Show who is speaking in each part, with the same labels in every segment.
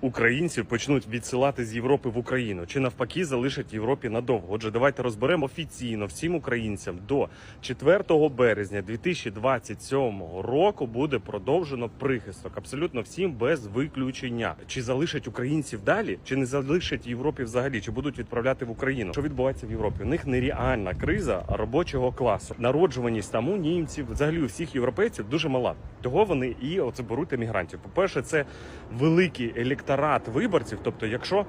Speaker 1: українців почнуть відсилати з Європи в Україну, чи навпаки залишать Європі надовго. Отже, давайте розберемо офіційно всім українцям до 4 березня 2027 року буде продовжено прихисток. Абсолютно всім без виключення. Чи залишать українців далі, чи не залишать Європі взагалі, чи будуть відправляти в Україну? Що відбувається в Європі? У них нереальна криза робочого класу. Народжуваність там у німців, взагалі у всіх європейців дуже мала. Того вони і оце беруть емігрантів. По перше, це великий електорат виборців. Тобто, якщо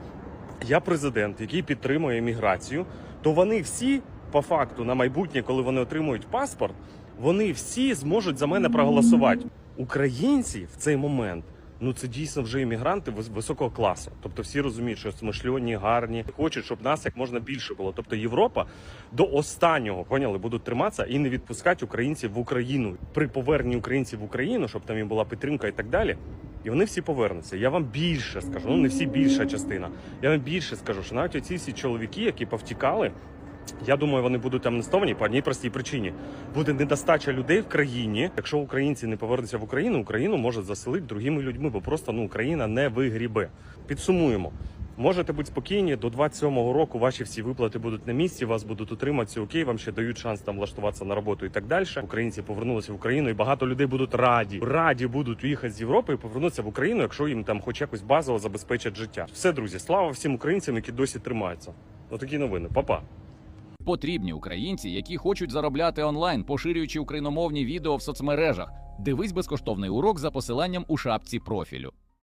Speaker 1: я президент, який підтримує еміграцію, то вони всі, по факту, на майбутнє, коли вони отримують паспорт, вони всі зможуть за мене проголосувати. Українці в цей момент. Ну це дійсно вже іммігранти вис- високого класу. Тобто всі розуміють, що смишльоні, гарні, хочуть, щоб нас як можна більше було. Тобто Європа до останнього поняли, будуть триматися і не відпускати українців в Україну при поверненні українців в Україну, щоб там їм була підтримка і так далі. І вони всі повернуться. Я вам більше скажу. Ну не всі більша частина. Я вам більше скажу, що навіть оці всі чоловіки, які повтікали. Я думаю, вони будуть амнестовані по одній простій причині. Буде недостача людей в країні. Якщо українці не повернуться в Україну, Україну може заселити другими людьми, бо просто ну Україна не вигрібе. Підсумуємо. Можете бути спокійні, до 27-го року ваші всі виплати будуть на місці, вас будуть утриматися, окей, вам ще дають шанс там влаштуватися на роботу і так далі. Українці повернулися в Україну, і багато людей будуть раді. Раді будуть уїхати з Європи і повернутися в Україну, якщо їм там хоч якось базово забезпечать життя. Все, друзі, слава всім українцям, які досі тримаються. Отакі новини. Па-па.
Speaker 2: Потрібні українці, які хочуть заробляти онлайн, поширюючи україномовні відео в соцмережах. Дивись безкоштовний урок за посиланням у шапці профілю.